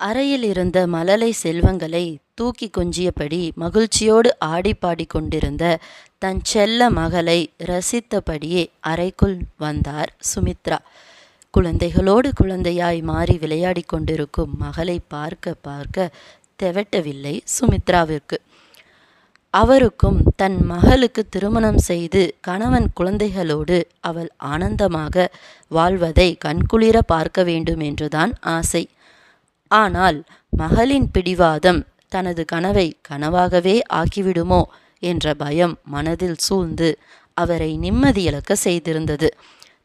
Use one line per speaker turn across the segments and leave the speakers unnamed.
அறையில் இருந்த மலலை செல்வங்களை தூக்கி கொஞ்சியபடி மகிழ்ச்சியோடு ஆடி பாடிக் கொண்டிருந்த தன் செல்ல மகளை ரசித்தபடியே அறைக்குள் வந்தார் சுமித்ரா. குழந்தைகளோடு குழந்தையாய் மாறி விளையாடிக் கொண்டிருக்கும் மகளை பார்க்க பார்க்க தெவட்டவில்லை சுமித்ராவிற்கு. அவருக்கும் தன் மகளுக்கு திருமணம் செய்து கணவன் குழந்தைகளோடு அவள் ஆனந்தமாக வாழ்வதை கண்குளிர பார்க்க வேண்டும் என்றுதான் ஆசை. ஆனால் மகளின் பிடிவாதம் தனது கனவை கனவாகவே ஆக்கிவிடுமோ என்ற பயம் மனதில் சூழ்ந்து அவரை நிம்மதியிழக்க செய்திருந்தது.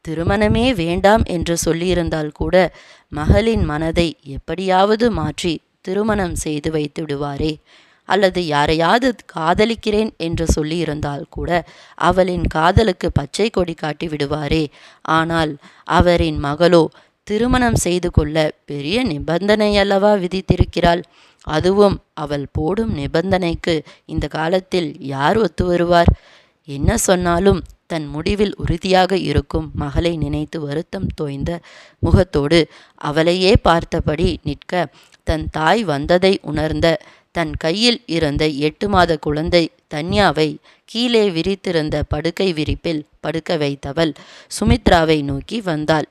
திருமணமே வேண்டாம் என்று சொல்லியிருந்தால் கூட மகளின் மனதை எப்படியாவது மாற்றி திருமணம் செய்து வைத்து விடுவாரே அல்லது யாரையாவது காதலிக்கிறேன் என்று சொல்லியிருந்தால் கூட அவளின் காதலுக்கு பச்சை கொடி காட்டி விடுவாரே ஆனால் அவரின் மகளோ திருமணம் செய்து கொள்ள பெரிய நிபந்தனையல்லவா விதித்திருக்கிறாள். அதுவும் அவள் போடும் நிபந்தனைக்கு இந்த காலத்தில் யார் ஒத்து வருவார்? என்ன சொன்னாலும் தன் முடிவில் உறுதியாக இருக்கும் மகளை நினைத்து வருத்தம் தோய்ந்த முகத்தோடு அவளையே பார்த்தபடி நிற்க தன் தாய் வந்ததை உணர்ந்த தன் கையில் இருந்த எட்டு மாத குழந்தை தன்யாவை கீழே விரித்திருந்த படுக்கை விரிப்பில் படுக்க வைத்தவள் சுமித்ராவை நோக்கி வந்தாள்.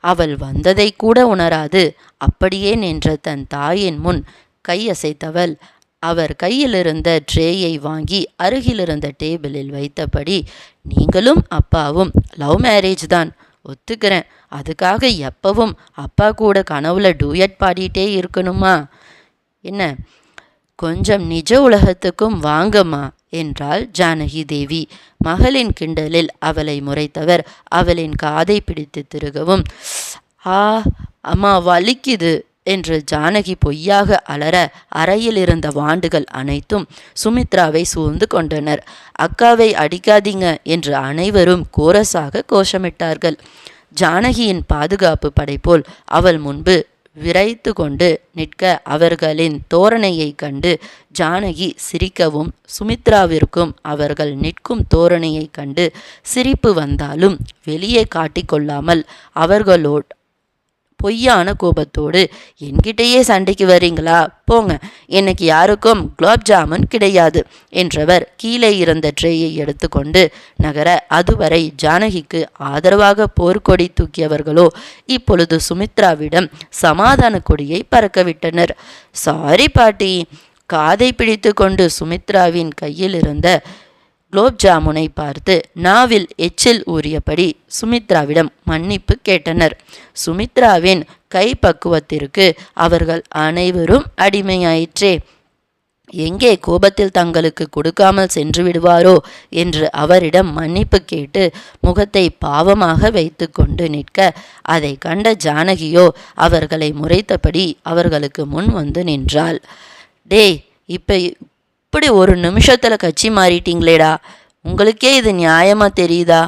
அவள் வந்ததை கூட உணராது. அப்படியே நின்ற தன் தாயின் முன் கையசைத்தவள் அவர் கையிலிருந்த ட்ரேயை வாங்கி அருகிலிருந்த டேபிளில் வைத்தபடி நீங்களும் அப்பாவும் லவ் மேரேஜ் தான். ஒத்துக்கிறேன். அதுக்காக எப்பவும் அப்பா கூட கனவுல டூயட் பாடிட்டே இருக்கணுமா? என்ன? கொஞ்சம் நிஜ உலகத்துக்கும் வாங்கம்மா. என்றாள் ஜானகி தேவி. மகளின் கிண்டலில் அவளை முறைத்தவர் அவளின் காதை பிடித்து திருகவும் ஆ அம்மா வலிக்குது என்று ஜானகி பொய்யாக அலற அறையில் இருந்த வாண்டுகள் அனைத்தும் சுமித்ராவை சூழ்ந்து கொண்டனர். அக்காவை அடிக்காதீங்க என்று அனைவரும் கோரஸாக கோஷமிட்டார்கள். ஜானகியின் பாதுகாப்பு படை போல் அவள் முன்பு விரைத்து கொண்டு நிற்க அவர்களின் தோரணையை கண்டு ஜானகி சிரிக்கவும் சுமித்ராவிற்கும் அவர்கள் நிற்கும் தோரணையை கண்டு சிரிப்பு வந்தாலும் வெளியே காட்டிக்கொள்ளாமல் அவர்களோடு பொய்யான கோபத்தோடு என்கிட்டயே சண்டைக்கு வரீங்களா? போங்க. எனக்கு யாருக்கும் குலாப் ஜாமுன் கிடையாது என்றவர் கீழே இருந்த ட்ரேயை எடுத்துக்கொண்டு நகர அதுவரை ஜானகிக்கு ஆதரவாக போர்க்கொடி தூக்கியவர்களோ இப்பொழுது சுமித்ராவிடம் சமாதான கொடியை பறக்கவிட்டனர். சாரி பாட்டி. காதை பிடித்து கொண்டு சுமித்ராவின் கையில் இருந்த குலோப் ஜாமுனை பார்த்து நாவில் எச்சில் ஊறியபடி சுமித்ராவிடம் மன்னிப்பு கேட்டனர். சுமித்ராவின் கைப்பக்குவத்திற்கு அவர்கள் அனைவரும் அடிமையாயிற்றே. எங்கே கோபத்தில் தங்களுக்கு கொடுக்காமல் சென்று விடுவாரோ என்று அவரிடம் மன்னிப்பு கேட்டு முகத்தை பாவமாக வைத்து கொண்டு நிற்க அதை கண்ட ஜானகியோ அவர்களை முறைத்தபடி அவர்களுக்கு முன் வந்து நின்றாள். டேய் இப்போ இப்படி ஒரு நிமிஷத்தில் கட்சி மாறிட்டீங்களேடா. உங்களுக்கே இது நியாயமாக தெரியுதா?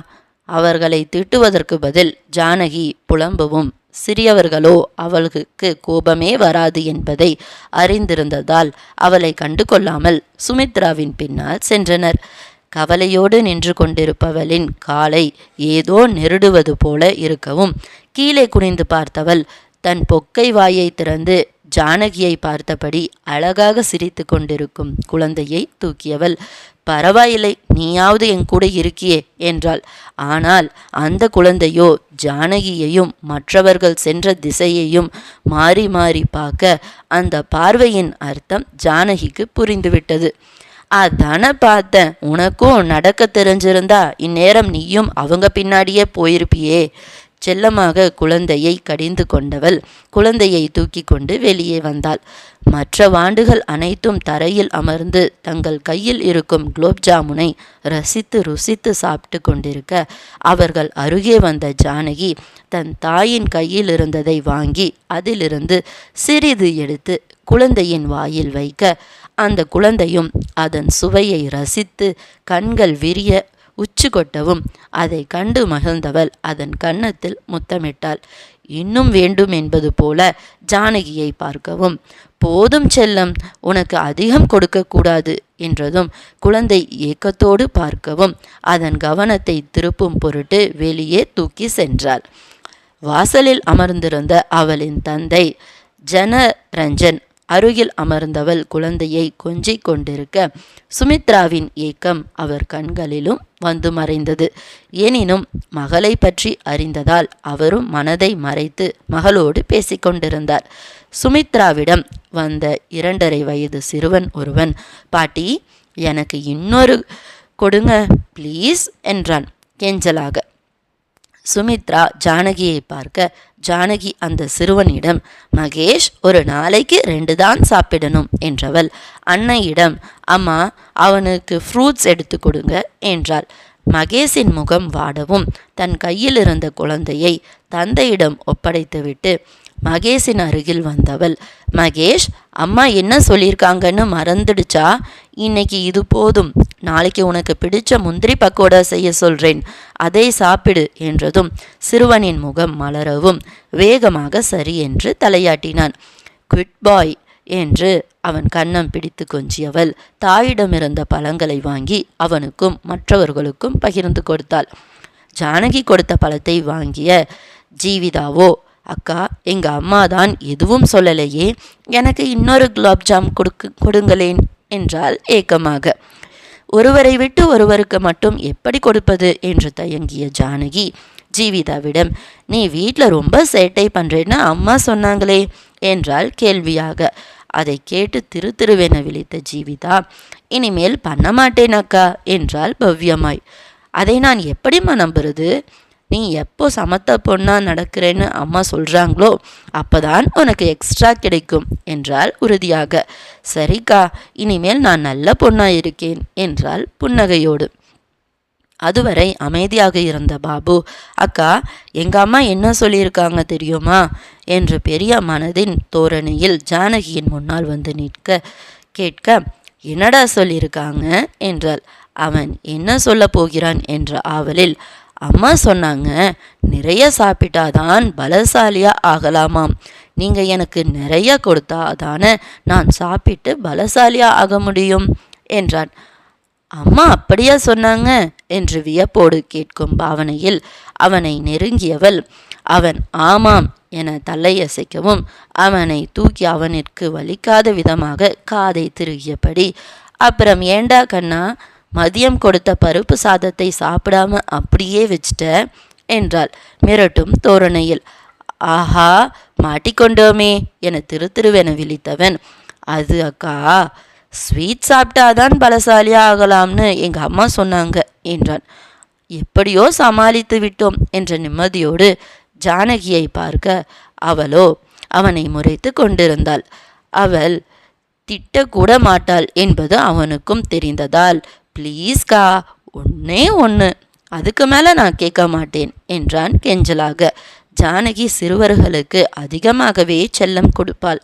அவர்களை திட்டுவதற்கு பதில் ஜானகி புலம்பவும் சிறியவர்களோ அவளுக்கு கோபமே வராது என்பதை அறிந்திருந்ததால் அவளை கண்டு கொள்ளாமல் சுமித்ராவின் பின்னால் சென்றனர். கவலையோடு நின்று கொண்டிருப்பவளின் காலை ஏதோ நெருடுவது போல இருக்கவும் கீழே குனிந்து பார்த்தவள் தன் பொக்கை வாயை திறந்து ஜானகியை பார்த்தபடி அழகாக சிரித்து கொண்டிருக்கும் குழந்தையை தூக்கியவள். பரவாயில்லை நீயாவது என் கூட இருக்கியே என்றாள். ஆனால் அந்த குழந்தையோ ஜானகியையும் மற்றவர்கள் சென்ற திசையையும் மாறி மாறி பார்க்க அந்த பார்வையின் அர்த்தம் ஜானகிக்கு புரிந்துவிட்டது. அதான பார்த்தேன். உனக்கும் நடக்க தெரிஞ்சிருந்தா இந்நேரம் நீயும் அவங்க பின்னாடியே போயிருப்பியே செல்லமாக குழந்தையை கடிந்து கொண்டவள் குழந்தையை தூக்கி கொண்டு வெளியே வந்தாள். மற்ற வாண்டுகள் அனைத்தும் தரையில் அமர்ந்து தங்கள் கையில் இருக்கும் குலோப் ஜாமுனை ரசித்து ருசித்து சாப்பிட்டு கொண்டிருக்க அவர்கள் அருகே வந்த ஜானகி தன் தாயின் கையில் இருந்ததை வாங்கி அதிலிருந்து சிறிது எடுத்து குழந்தையின் வாயில் வைக்க அந்த குழந்தையும் அதன் சுவையை ரசித்து கண்கள் விரிய உச்சி கொட்டவும் அதை கண்டு மகிழ்ந்தவள் அதன் கன்னத்தில் முத்தமிட்டாள். இன்னும் வேண்டும் என்பது போல ஜானகியை பார்க்கவும். போதும் செல்லம் உனக்கு அதிகம் கொடுக்கக்கூடாது என்றதும் குழந்தை ஏக்கத்தோடு பார்க்கவும். அதன் கவனத்தை திருப்பும் பொருட்டு வெளியே தூக்கி சென்றாள். வாசலில் அமர்ந்திருந்த அவளின் தந்தை ஜனரஞ்சன் அருகில் அமர்ந்தவள் குழந்தையை கொஞ்சிக் கொண்டிருக்க சுமித்ராவின் ஏக்கம் அவர் கண்களிலும் வந்து மறைந்தது. எனினும் மகளை பற்றி அறிந்ததால் அவரும் மனதை மறைத்து மகளோடு பேசிக்கொண்டிருந்தார் சுமித்ராவிடம் வந்த இரண்டரை வயது சிறுவன் ஒருவன் பாட்டி எனக்கு இன்னொரு கொடுங்க ப்ளீஸ் என்றான். கெஞ்சலாக. சுமித்ரா ஜானகியை பார்க்க ஜானகி அந்த சிறுவனிடம் மகேஷ் ஒரு நாளைக்கு ரெண்டு தான் சாப்பிடணும் என்றவள். அன்னையிடம். அம்மா அவனுக்கு ஃப்ரூட்ஸ் எடுத்து கொடுங்க என்றாள். மகேஷின் முகம் வாடவும். தன் கையில் இருந்த குழந்தையை தந்தையிடம் ஒப்படைத்துவிட்டு மகேஷின் அருகில் வந்தவள். மகேஷ் அம்மா என்ன சொல்லியிருக்காங்கன்னு மறந்துடுச்சா? இன்னைக்கு இது போதும். நாளைக்கு உனக்கு பிடிச்ச முந்திரி பக்கோடா செய்ய சொல்றேன். அதை சாப்பிடு என்றதும் சிறுவனின் முகம் மலரவும் வேகமாக சரி என்று தலையாட்டினான். குவிட் பாய் என்று அவன் கன்னம் பிடித்து கொஞ்சியவள் தாயிடமிருந்த பழங்களை வாங்கி அவனுக்கும் மற்றவர்களுக்கும் பகிர்ந்து கொடுத்தாள். ஜானகி கொடுத்த பழத்தை வாங்கிய ஜீவிதாவோ? அக்கா எங்கள் அம்மா தான் எதுவும் சொல்லலையே எனக்கு இன்னொரு குலாப்ஜாம் கொடுக்கு கொடுங்களேன் என்றால் ஏக்கமாக. ஒருவரை விட்டு ஒருவருக்கு மட்டும் எப்படி கொடுப்பது என்று தயங்கிய ஜானகி ஜீவிதாவிடம் நீ வீட்டில் ரொம்ப சேட்டை பண்ணுறேன்னு அம்மா சொன்னாங்களே என்றால் கேள்வியாக. அதை கேட்டு திரு திருவென விழித்த ஜீவிதா இனிமேல் பண்ண மாட்டேன் அக்கா என்றால் பவ்யமாய். அதை நான் எப்படிம்மா நம்புறது நீ எப்போ சமத்த பொண்ணா நடக்கிறேன்னு அம்மா சொல்கிறாங்களோ அப்போதான் உனக்கு எக்ஸ்ட்ரா கிடைக்கும் என்றால் உறுதியாக. சரிக்கா இனிமேல் நான் நல்ல பொண்ணாக இருக்கேன் என்றால் புன்னகையோடு. அதுவரை அமைதியாக இருந்த பாபு அக்கா எங்க அம்மா என்ன சொல்லியிருக்காங்க தெரியுமா? என்று பெரிய மனதின் தோரணையில் ஜானகியின் முன்னால் வந்து நிற்க கேட்க என்னடா சொல்லியிருக்காங்க? என்றாள். அவன் என்ன சொல்ல போகிறான்? என்ற ஆவலில் அம்மா சொன்னாங்க நிறைய சாப்பிட்டாதான் பலசாலியாக ஆகலாமாம். நீங்கள் எனக்கு நிறைய கொடுத்தா தானே நான் சாப்பிட்டு பலசாலியாக ஆக முடியும்? என்றான். அம்மா அப்படியா சொன்னாங்க? என்று வியப்போடு கேட்கும் பாவனையில் அவனை நெருங்கியவள் அவன் ஆமாம் என தலையசைக்கவும் அவனை தூக்கி அவனிற்கு வலிக்காத விதமாக காதை திருகியபடி அப்புறம் ஏண்டா கண்ணா மதியம் கொடுத்த பருப்பு சாதத்தை சாப்பிடாம அப்படியே வச்சிட்ட என்றாள். மிரட்டும் தோரணையில் ஆஹா மாட்டிக்கொண்டோமே என திரு திருவென விழித்தவன். அது அக்கா ஸ்வீட் சாப்பிட்டாதான் பலசாலியாக ஆகலாம்னு எங்கள் அம்மா சொன்னாங்க என்றான். எப்படியோ சமாளித்து விட்டோம் என்ற நிம்மதியோடு ஜானகியை பார்க்க அவளோ அவனை முறைத்து கொண்டிருந்தாள். அவள் திட்டக்கூட மாட்டாள் என்பது அவனுக்கும் தெரிந்ததால் ப்ளீஸ்கா ஒன்னே ஒன்று அதுக்கு மேலே நான் கேட்க மாட்டேன் என்றான் கெஞ்சலாக. ஜானகி சிறுவர்களுக்கு அதிகமாகவே செல்லம் கொடுப்பாள்.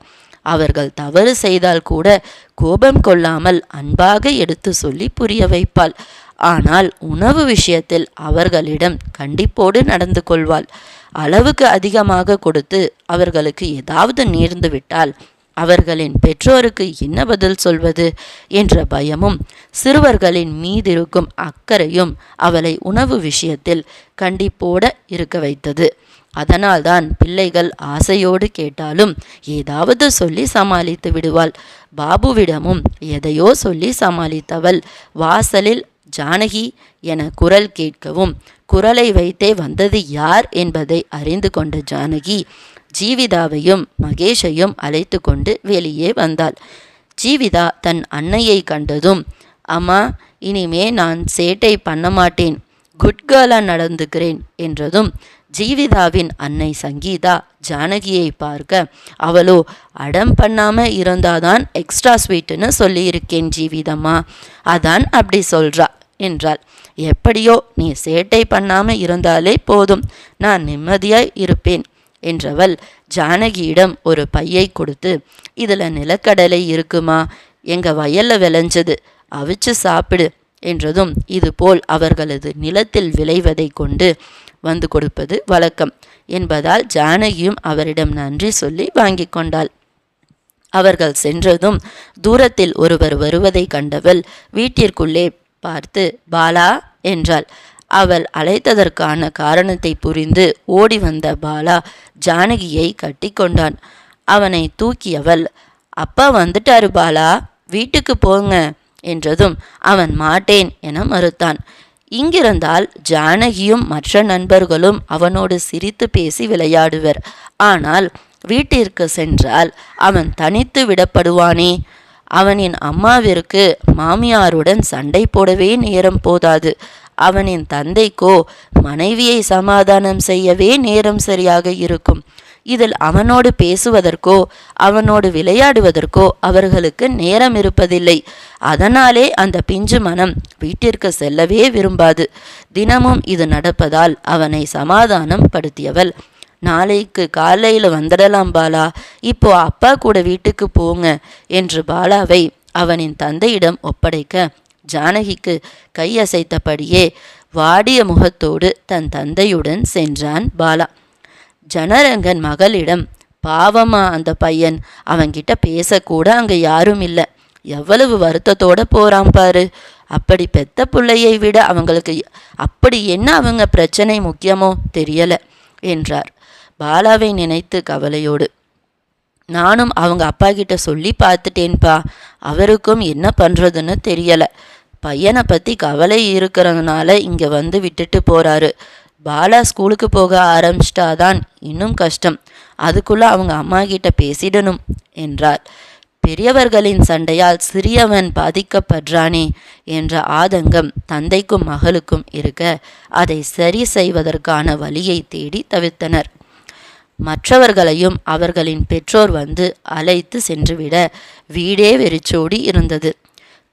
அவர்கள் தவறு செய்தால் கூட கோபம் கொள்ளாமல் அன்பாக எடுத்து சொல்லி புரிய வைப்பாள். ஆனால் உணவு விஷயத்தில் அவர்களிடம் கண்டிப்போடு நடந்து கொள்வாள். அளவுக்கு அதிகமாக கொடுத்து அவர்களுக்கு ஏதாவது நேர்ந்துவிட்டால் அவர்களின் பெற்றோருக்கு என்ன பதில் சொல்வது என்ற பயமும் சிறுவர்களின் மீதிருக்கும் அக்கறையும் அவளை உணவு விஷயத்தில் கண்டிப்போட இருக்க வைத்தது. அதனால்தான் பிள்ளைகள் ஆசையோடு கேட்டாலும் ஏதாவது சொல்லி சமாளித்து விடுவாள். பாபுவிடமும் எதையோ சொல்லி சமாளித்தவள். வாசலில் ஜானகி என குரல் கேட்கவும் குரலை வைத்தே வந்தது யார் என்பதை அறிந்து கொண்ட ஜானகி ஜீவிதாவையும் மகேஷையும் அழைத்து கொண்டு வெளியே வந்தாள். ஜீவிதா தன் அன்னையை கண்டதும் அம்மா இனிமே நான் சேட்டை பண்ண மாட்டேன். குட் கேர்லாக நடந்துக்கிறேன் என்றதும் ஜீவிதாவின் அன்னை சங்கீதா ஜானகியை பார்க்க அவளோ அடம் பண்ணாமல் இருந்தாதான் எக்ஸ்ட்ரா ஸ்வீட்டுன்னு சொல்லியிருக்கேன் ஜீவிதம்மா. அதான் அப்படி சொல்கிறா என்றாள். எப்படியோ நீ சேட்டை பண்ணாமல் இருந்தாலே போதும். நான் நிம்மதியாய் இருப்பேன். என்றவள் ஜானகியிடம் ஒரு பையை கொடுத்து இதில் நிலக்கடலை இருக்குமா? எங்க வயல்ல விளைஞ்சது அவிச்சு சாப்பிடு என்றதும் இதுபோல் அவர்களது நிலத்தில் விளைவதை கொண்டு வந்து கொடுப்பது வழக்கம் என்பதால் ஜானகியும் அவரிடம் நன்றி சொல்லி வாங்கி கொண்டாள். அவர்கள் சென்றதும் தூரத்தில் ஒருவர் வருவதை கண்டவள் வீட்டிற்குள்ளே பார்த்து பாலா என்றாள். அவள் அழைத்ததற்கான காரணத்தை புரிந்து ஓடி வந்த பாலா ஜானகியை கட்டி கொண்டான் அவனை தூக்கியவள் அப்பா வந்துட்டாரு பாலா வீட்டுக்கு போங்க என்றதும் அவன் மாட்டேன் என மறுத்தான். இங்கிருந்தால் ஜானகியும் மற்ற நண்பர்களும் அவனோடு சிரித்து பேசி விளையாடுவர். ஆனால் வீட்டிற்கு சென்றால் அவன் தனித்து விடப்படுவானே. அவனின் அம்மாவிற்கு மாமியாருடன் சண்டை போடவே நேரம் போதாது. அவனின் தந்தைக்கோ மனைவியை சமாதானம் செய்யவே நேரம் சரியாக இருக்கும். இதில் அவனோடு பேசுவதற்கோ அவனோடு விளையாடுவதற்கோ அவர்களுக்கு நேரம் இருப்பதில்லை. அதனாலே அந்த பிஞ்சு மனம் வீட்டிற்கு செல்லவே விரும்பாது. தினமும் இது நடப்பதால் அவனை சமாதானம் படுத்தியவள் நாளைக்கு காலையில் வந்துடலாம் பாலா. இப்போ அப்பா கூட வீட்டுக்கு போங்க என்று பாலாவை அவனின் தந்தையிடம் ஒப்படைக்க ஜானகிக்கு கையசைத்தபடியே வாடிய முகத்தோடு தன் தந்தையுடன் சென்றான் பாலா. ஜனரங்கன் மகளிடம் பாவமா அந்த பையன். அவன்கிட்ட பேசக்கூட அங்கே யாரும் இல்லை. எவ்வளவு வருத்தத்தோட போறான் பாரு. அப்படி பெத்த பிள்ளையை விட அவங்களுக்கு அப்படி என்ன அவங்க பிரச்சனை முக்கியமோ தெரியல என்றார். பாலாவை நினைத்து கவலையோடு நானும் அவங்க அப்பா கிட்ட சொல்லி பார்த்துட்டேன்ப்பா அவருக்கும் என்ன பண்ணுறதுன்னு தெரியலை. பையனை பற்றி கவலை இருக்கிறதுனால இங்கே வந்து விட்டுட்டு போகிறாரு பாலா ஸ்கூலுக்கு போக ஆரம்பிச்சிட்டாதான் இன்னும் கஷ்டம். அதுக்குள்ளே அவங்க அம்மா கிட்ட பேசிடணும் என்றார். பெரியவர்களின் சண்டையால் சிறியவன் பாதிக்கப்படுறானே என்ற ஆதங்கம் தந்தைக்கும் மகளுக்கும் இருக்க அதை சரி செய்வதற்கான வழியை தேடி தவிர்த்தனர் மற்றவர்களையும் அவர்களின் பெற்றோர் வந்து அழைத்து சென்றுவிட வீடே வெறிச்சோடி இருந்தது.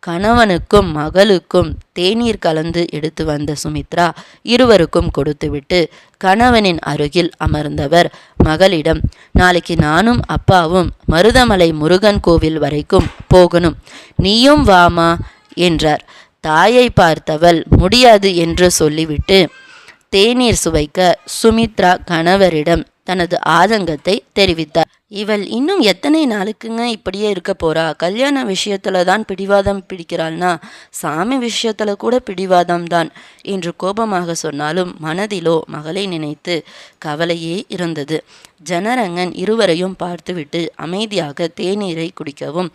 கணவனுக்கும் மகளுக்கும் தேநீர் கலந்து எடுத்து வந்த சுமித்ரா இருவருக்கும் கொடுத்துவிட்டு கணவனின் அருகில் அமர்ந்தவர். மகளிடம் நாளைக்கு நானும் அப்பாவும் மருதமலை முருகன் கோவில் வரைக்கும் போகணும். நீயும் வாமா என்றார். தாயை பார்த்தவள் முடியாது என்று சொல்லிவிட்டு தேநீர் சுவைக்க சுமித்ரா கணவரிடம் தனது ஆதங்கத்தை தெரிவித்தார். இவள் இன்னும் எத்தனை நாளுக்குங்க இப்படியே இருக்க போறா? கல்யாண விஷயத்துல தான் பிடிவாதம் பிடிக்கிறாள்னா சாமி விஷயத்துல கூட பிடிவாதம் தான் என்று கோபமாக சொன்னாலும் மனதிலோ மகளை நினைத்து கவலையே இருந்தது. ஜனரங்கன் இருவரையும் பார்த்துவிட்டு அமைதியாக தேநீரை குடிக்கவும்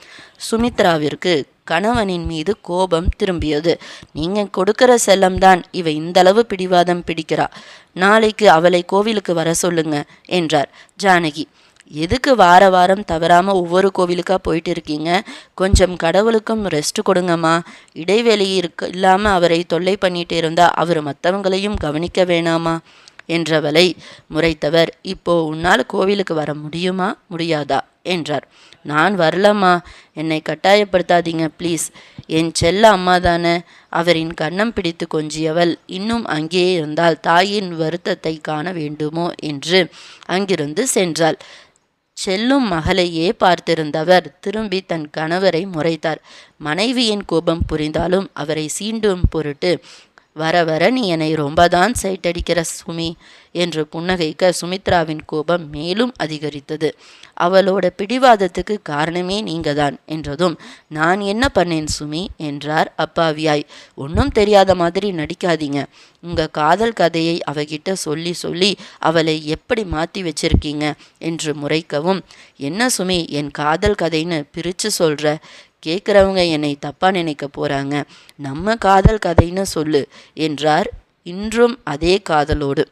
சுமித்ராவிற்கு கணவனின் மீது கோபம் திரும்பியது. நீங்க கொடுக்கிற செல்லம்தான் இவ இந்தளவு பிடிவாதம் பிடிக்கிறா. நாளைக்கு அவளை கோவிலுக்கு வர சொல்லுங்க என்றார். ஜானகி எதுக்கு வார வாரம் தவறாமல் ஒவ்வொரு கோவிலுக்காக போயிட்டு இருக்கீங்க? கொஞ்சம் கடவுளுக்கும் ரெஸ்ட் கொடுங்கம்மா. இடைவெளி இருக்க இல்லாமல் அவரை தொல்லை பண்ணிட்டு இருந்தால் அவர் மற்றவங்களையும் கவனிக்க வேணாமா? என்றவளை முறைத்தவர் இப்போ உன்னால் கோவிலுக்கு வர முடியுமா? முடியாதா? என்றார். நான் வரலம்மா. என்னை கட்டாயப்படுத்தாதீங்க ப்ளீஸ் என் செல்ல அம்மா தானே. அவரின் கண்ணம் பிடித்து கொஞ்சியவள். இன்னும் அங்கேயே இருந்தால் தாயின் வருத்தத்தை காண வேண்டுமோ? என்று அங்கிருந்து சென்றாள். செல்லும் மகளையே பார்த்திருந்தவர். திரும்பி தன் கணவரை முறைத்தார். மனைவியின் கோபம் புரிந்தாலும் அவரை சீண்டும் பொருட்டு வர வர நீ என்னை ரொம்ப தான் சைட்டடிக்கிற சுமி என்று புன்னகைக்க சுமித்ராவின் கோபம் மேலும் அதிகரித்தது. அவளோட பிடிவாதத்துக்கு காரணமே நீங்க தான் என்றதும் நான் என்ன பண்ணேன் சுமி? என்றார் அப்பாவியாய். ஒன்றும் தெரியாத மாதிரி நடிக்காதீங்க. உங்க காதல் கதையை அவகிட்ட சொல்லி சொல்லி அவளை எப்படி மாற்றி வச்சிருக்கீங்க? என்று முறைக்கவும் என்ன சுமி என் காதல் கதைன்னு பிரித்து சொல்ற? கேட்குறவங்க என்னை தப்பாக நினைக்க போகிறாங்க நம்ம காதல் கதைன்னு சொல்லு என்றார். இன்றும் அதே காதலோடு.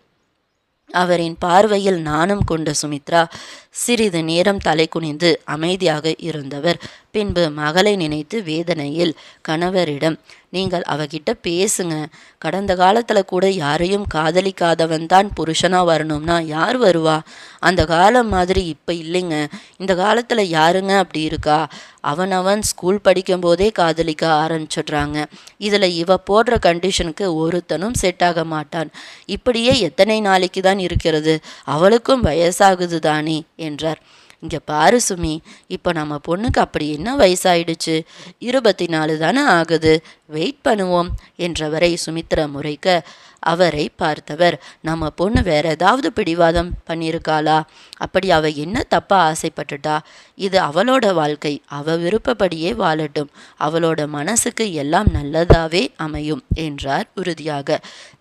அவரின் பார்வையில் நாணம் கொண்ட சுமித்ரா சிறிது நேரம் தலை குனிந்து அமைதியாக இருந்தவர். பின்பு மகளை நினைத்து வேதனையில் கணவரிடம் நீங்கள் அவகிட்ட பேசுங்க. கடந்த காலத்தில் கூட யாரையும் காதலிக்காதவன் தான் புருஷனாக வரணும்னா யார் வருவா? அந்த காலம் மாதிரி இப்போ இல்லைங்க. இந்த காலத்தில் யாருங்க அப்படி இருக்கா? அவனவன் ஸ்கூல் படிக்கும் போதே காதலிக்க ஆரம்பிச்சிடுறாங்க. இதில் இவ போடுற கண்டிஷனுக்கு ஒருத்தனும் செட் ஆக மாட்டான். இப்படியே எத்தனை நாளைக்கு தான் இருக்கிறது? அவளுக்கும் வயசாகுது தானே என்றார். இங்கே பாரு சுமி இப்போ நம்ம பொண்ணுக்கு அப்படி என்ன வயசாயிடுச்சு? இருபத்தி நாலு தானே ஆகுது. வெயிட் பண்ணுவோம் என்றவரை சுமித்ரா முறைக்க அவரை பார்த்தவர் நம்ம பொண்ணு வேற ஏதாவது பிடிவாதம் பண்ணியிருக்காளா? அப்படி அவ என்ன தப்பா ஆசைப்பட்டுட்டா? இது அவளோட வாழ்க்கை. அவ விருப்பப்படியே வாழட்டும். அவளோட மனசுக்கு எல்லாம் நல்லதாவே அமையும் என்றார் உறுதியாக.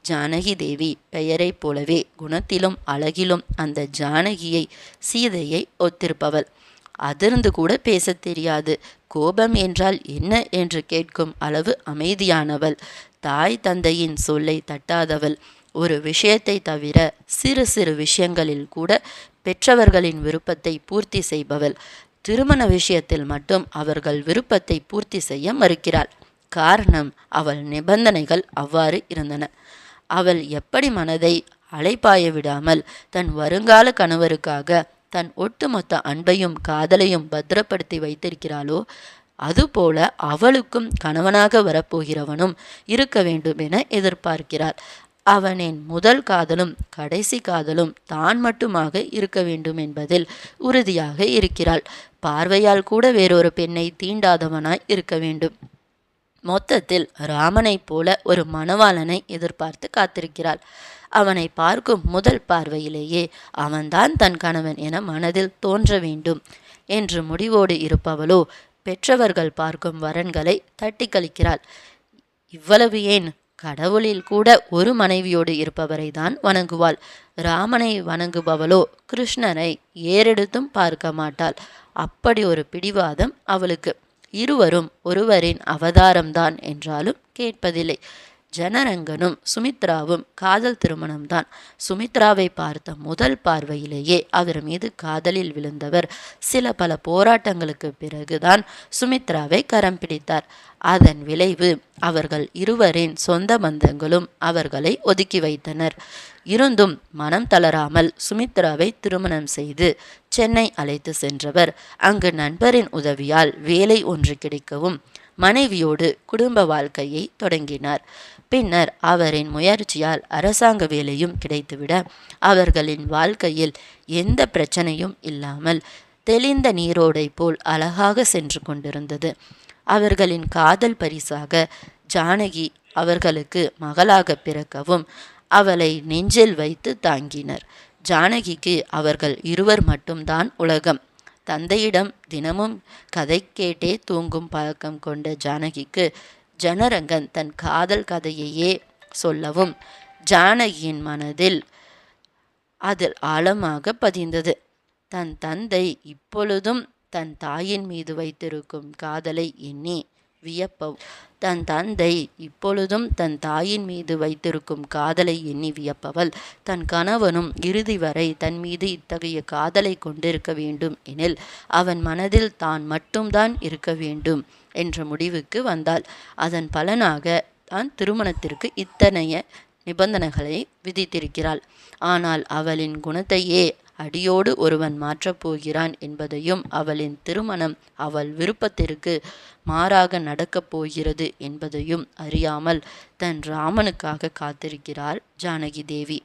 ஜானகி தேவி பெயரைப் போலவே குணத்திலும் அழகிலும் அந்த ஜானகியை சீதையை ஒத்திருப்பவள். அதிர்ந்து கூட பேசத் தெரியாது. கோபம் என்றால் என்ன என்று கேட்கும் அளவு அமைதியானவள். தாய் தந்தையின் சொல்லை தட்டாதவள். ஒரு விஷயத்தை தவிர சிறு சிறு விஷயங்களில் கூட பெற்றவர்களின் விருப்பத்தை பூர்த்தி செய்பவள். திருமண விஷயத்தில் மட்டும் அவர்கள் விருப்பத்தை பூர்த்தி செய்ய மறுக்கிறாள். காரணம் அவள் நிபந்தனைகள் அவ்வாறு இருந்தன. அவள் எப்படி மனதை அலைப்பாய விடாமல் தன் வருங்கால கணவருக்காக தன் ஒட்டுமொத்த அன்பையும் காதலையும் பத்திரப்படுத்தி வைத்திருக்கிறாளோ அதுபோல அவளுக்கும் கணவனாக வரப்போகிறவனும் இருக்க வேண்டும் என எதிர்பார்க்கிறாள். அவனின் முதல் காதலும் கடைசி காதலும் தான் மட்டுமாக இருக்க வேண்டும் என்பதில் உறுதியாக இருக்கிறாள். பார்வையால் கூட வேறொரு பெண்ணை தீண்டாதவனாய் இருக்க வேண்டும். மொத்தத்தில் ராமனைப் போல ஒரு மணவாளனை எதிர்பார்த்து காத்திருக்கிறாள். அவனை பார்க்கும் முதல் பார்வையிலேயே அவன்தான் தன் கணவன் என மனதில் தோன்ற வேண்டும். என்று முடிவோடு இருப்பவளோ பெற்றவர்கள் பார்க்கும் வரன்களை தட்டி கழிக்கிறாள் இவ்வளவு ஏன்? கடவுளில் கூட ஒரு மனைவியோடு இருப்பவரை தான் வணங்குவாள். ராமனை வணங்குபவளோ கிருஷ்ணனை ஏறெடுத்தும் பார்க்க மாட்டாள். அப்படி ஒரு பிடிவாதம் அவளுக்கு. இருவரும் ஒருவரின் அவதாரம்தான் என்றாலும் கேட்பதில்லை. ஜனரங்கனும் சுமித்ராவும் காதல் திருமணம்தான். சுமித்ராவை பார்த்த முதல் பார்வையிலேயே அவர் மீது காதலில் விழுந்தவர். சில பல போராட்டங்களுக்கு பிறகுதான் சுமித்ராவை கரம் பிடித்தார். அதன் விளைவு அவர்கள் இருவரின் சொந்த பந்தங்களும் அவர்களை ஒதுக்கி வைத்தனர். இருந்தும் மனம் தளராமல் சுமித்ராவை திருமணம் செய்து சென்னை அழைத்து சென்றவர். அங்கு நண்பரின் உதவியால் வேலை ஒன்று கிடைக்கவும் மனைவியோடு குடும்ப வாழ்க்கையை தொடங்கினார். பின்னர் அவரின் முயற்சியால் அரசாங்க வேலையும் கிடைத்துவிட அவர்களின் வாழ்க்கையில் எந்த பிரச்சனையும் இல்லாமல் தெளிந்த நீரோடை போல் அழகாக சென்று கொண்டிருந்தது. அவர்களின் காதல் பரிசாக ஜானகி அவர்களுக்கு மகளாக பிறக்கவும் அவளை நெஞ்சில் வைத்து தாங்கினர். ஜானகிக்கு அவர்கள் இருவர் மட்டும்தான் உலகம். தந்தையிடம் தினமும் கதை கேட்டே தூங்கும் பழக்கம் கொண்ட ஜானகிக்கு ஜனரங்கன் தன் காதல் கதையையே சொல்லவும் ஜானகியின் மனதில் அதில் ஆழமாக பதிந்தது. தன் தந்தை இப்பொழுதும் தன் தாயின் மீது வைத்திருக்கும் காதலை எண்ணி வியப்பவும் தன் தந்தை இப்பொழுதும் தன் தாயின் மீது வைத்திருக்கும் காதலை எண்ணி வியப்பவள். தன் கணவனும் இறுதி வரை தன் மீது இத்தகைய காதலை கொண்டிருக்க வேண்டும் எனில் அவன் மனதில் தான் மட்டும்தான் இருக்க வேண்டும் என்ற முடிவுக்கு வந்தாள். அதன் பலனாக தான் திருமணத்திற்கு இத்தனைய நிபந்தனைகளை விதித்திருக்கிறாள். ஆனால் அவளின் குணத்தையே அடியோடு ஒருவன் மாற்றப் போகிறான் என்பதையும் அவளின் திருமணம் அவள் விருப்பத்திற்கு மாறாக நடக்கப் போகிறது என்பதையும் அறியாமல் தன் ராமனுக்காக காத்திருக்கிறாள் ஜானகி தேவி.